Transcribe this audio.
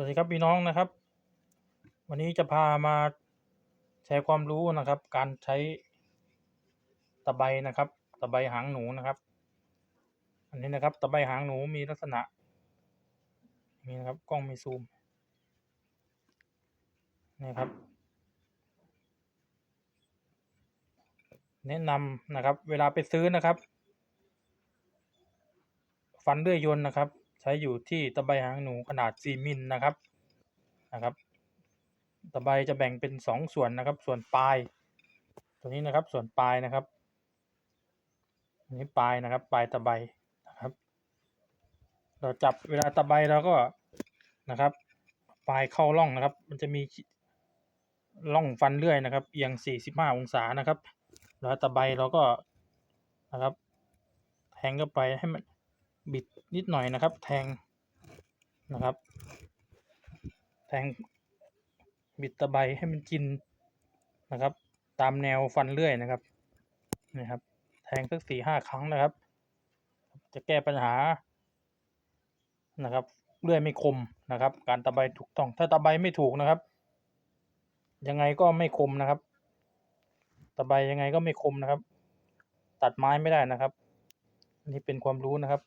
วัสดีครับพี่น้องนะครับ วันนี้จะพามาแชร์ความรู้นะครับ การใช้ตะไบนะครับ ตะไบหางหนูนะครับ อันนี้นะครับ ตะไบหางหนูมีลักษณะนี่นะครับกล้องมีซูมนี่ครับ แนะนำนะครับ เวลาไปซื้อนะครับ ฟันเลื่อยยนนะครับ ใช้อยู่ที่ตะไบหางหนูขนาด 4 มิลนะครับนะครับ ตะไบจะแบ่งเป็น 2 ส่วนนะครับ ส่วนปลาย ตัวนี้นะครับส่วนปลายนะครับอันนี้ปลายนะครับ ปลายตะไบนะครับ เราจับเวลาตะไบเราก็นะครับ ปลายเข้าร่องนะครับ มันจะมีร่องฟันเลื่อยนะครับเอียง 45 องศานะครับ แล้วตะไบเราก็นะครับ แทงเข้าไปให้มัน บิดนิดหน่อยนะครับ แทงนะครับ แทงบิดตะไบให้มันกินนะครับ ตามแนวฟันเลื่อยนะครับนะครับ แทงสักสี่ห้าครั้งนะครับ จะแก้ปัญหานะครับเลื่อยไม่คมนะครับ การตะไบถูกต้องถ้าตะไบไม่ถูกนะครับ ยังไงก็ไม่คมนะครับ ตะไบยังไงก็ไม่คมนะครับ ตัดไม้ไม่ได้นะครับนนี้เป็นความรู้นะครับ